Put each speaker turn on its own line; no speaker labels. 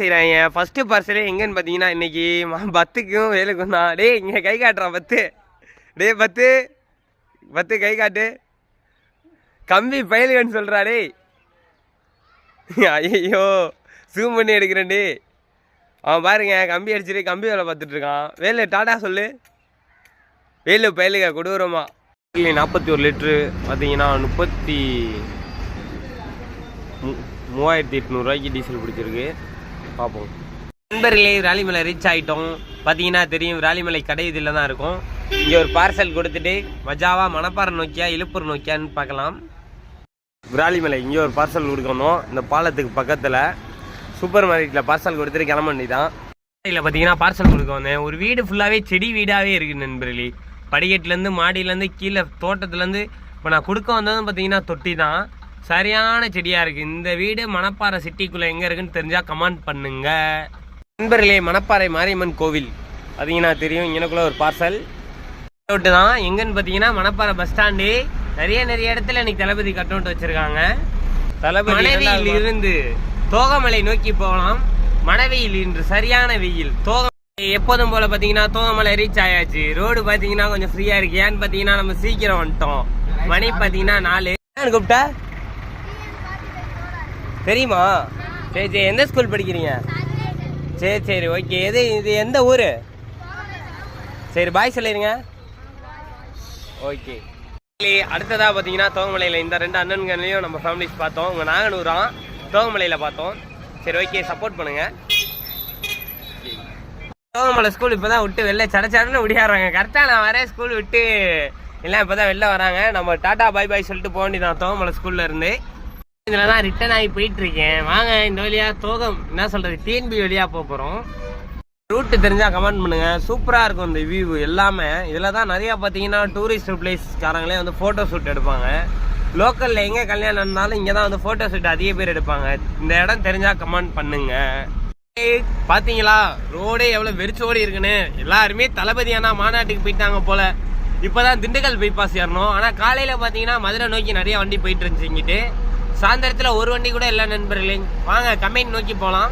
செய்கிறாங்க ஃபஸ்ட்டு பார்சலே எங்கன்னு பார்த்தீங்கன்னா இன்றைக்கி பத்துக்கும் வேலுக்கும் தான். டேய் இங்கே கை காட்டுறான் பத்து. டேய் பத்து. பத்து கை காட்டு. கம்பி பயலுகன்னு சொல்கிறா டேய். ஐயோ ஜூம் பண்ணி எடுக்கிறேன் டே அவன் பாருங்க கம்பி அடிச்சுட்டு கம்பி வேலை பார்த்துட்ருக்கான் வேலு டாடா சொல்லு. வேலு பயலுக கொடூரமா. நாற்பத்தி ஒரு லிட்ரு. பார்த்தீங்கன்னா முப்பத்தி மூ- மூவாயிரத்தி எட்நூறுரூவாய்க்கு டீசல் பிடிச்சிருக்கு. பார்ப்போம் நண்பர்களே விராலிமலை ரீச் ஆகிட்டோம் பார்த்தீங்கன்னா தெரியும் விராலிமலை கடை இதில் தான் இருக்கும். இங்கே ஒரு பார்சல் கொடுத்துட்டு மஜாவா மணப்பாறை நோக்கியா இழுப்பூர் நோக்கியான்னு பார்க்கலாம். விராலிமலை இங்கே ஒரு பார்சல் கொடுக்கணும். இந்த பாலத்துக்கு பக்கத்தில் சூப்பர் மார்க்கெட்டில் பார்சல் கொடுத்துட்டு கிளம்ப வேண்டியதான் இதில் பார்த்தீங்கன்னா பார்சல் கொடுக்க வந்தேன். ஒரு வீடு ஃபுல்லாகவே செடி வீடாகவே இருக்குது நண்பர்களே. படிக்கட்டுலேருந்து மாடியிலேருந்து கீழே தோட்டத்துலேருந்து இப்போ நான் கொடுக்க வந்ததும் பார்த்தீங்கன்னா தொட்டி தான் சரியான செடியாக இருக்குது இந்த வீடு மணப்பாறை சிட்டிக்குள்ளே எங்கே இருக்குன்னு தெரிஞ்சால் கமெண்ட் பண்ணுங்க. நண்பர்களே மணப்பாறை மாரியம்மன் கோவில். பார்த்தீங்கன்னா தெரியும் இங்கனக்குள்ள ஒரு பார்சல் கட்டவுட்டு தான் எங்கன்னு பார்த்தீங்கன்னா மணப்பாறை பஸ் ஸ்டாண்டு நிறைய நிறைய இடத்துல இன்னைக்கு தளபதி கட்டவுட் வச்சிருக்காங்க. தளபதி மனைவியில் இருந்து தோகமலை நோக்கி போகலாம். மணவெயில் இன்று சரியான வெயில். தோக எப்போதும் போல பார்த்தீங்கன்னா தோகமலை ரீச் ஆயாச்சு. ரோடு பார்த்தீங்கன்னா கொஞ்சம் ஃப்ரீயா இருக்கு. ஏன்னு பார்த்தீங்கன்னா நம்ம சீக்கிரம் வந்துட்டோம். மணி பார்த்தீங்கன்னா நாலு. கூப்பிட்டா? தெரியுமா? சரி சரி எந்த ஸ்கூல் படிக்கிறீங்க? சரி சரி ஓகே எது இது எந்த ஊர்? சரி பாய் சொல்லிடுங்க ஓகே அடுத்ததாக பார்த்தீங்கன்னா தோகமலையில் இந்த ரெண்டு அண்ணன்களையும் நம்ம ஃபேமிலிஸ் பார்த்தோம். உங்கள் நாகனூராம் தோகமலையில் பார்த்தோம். சரி ஓகே சப்போர்ட் பண்ணுங்கள் தோகமலை ஸ்கூல் இப்போ தான் விட்டு வெளில சட சடன்னு விடியாடுறாங்க கரெக்டாக நான் வரேன் ஸ்கூல் விட்டு. எல்லாம் இப்போ தான் வெளில வராங்க. நம்ம டாட்டா பாய் பாய் சொல்லிட்டு போக வேண்டியதான் தோகமலை ஸ்கூல்ல இருந்து. இதில் தான் ரிட்டர்ன் ஆகி போயிட்டுருக்கேன். வாங்க இந்த வழியா தோகம் என்ன சொல்கிறது டிஎன்பி வழியாக போக போகிறோம் ரூட்டு தெரிஞ்சால் கமெண்ட் பண்ணுங்கள் சூப்பராக இருக்கும் இந்த வியூ எல்லாமே. இதில் தான் நிறையா பார்த்தீங்கன்னா டூரிஸ்ட் பிளேஸ்காரங்களே வந்து ஃபோட்டோ ஷூட் எடுப்பாங்க. லோக்கலில் எங்கே கல்யாணம் இருந்தாலும் இங்கே தான் வந்து ஃபோட்டோ ஷூட் அதிக பேர் எடுப்பாங்க. இந்த இடம் தெரிஞ்சால் கமெண்ட் பண்ணுங்கள் பார்த்தீங்களா ரோடே எவ்வளோ வெறிச்சோடி இருக்குன்னு. எல்லாருமே தளபதி மாநாட்டுக்கு போயிட்டாங்க போல். இப்போ தான் திண்டுக்கல் பைபாஸ் ஏறணும். ஆனால் காலையில் பார்த்தீங்கன்னா மதுரை நோக்கி நிறைய வண்டி போயிட்டு இருந்துச்சு இங்கிட்டு. சாயந்தரத்தில் ஒரு வண்டி கூட இல்லை நண்பர்களே வாங்க கம்பெனி நோக்கி போகலாம்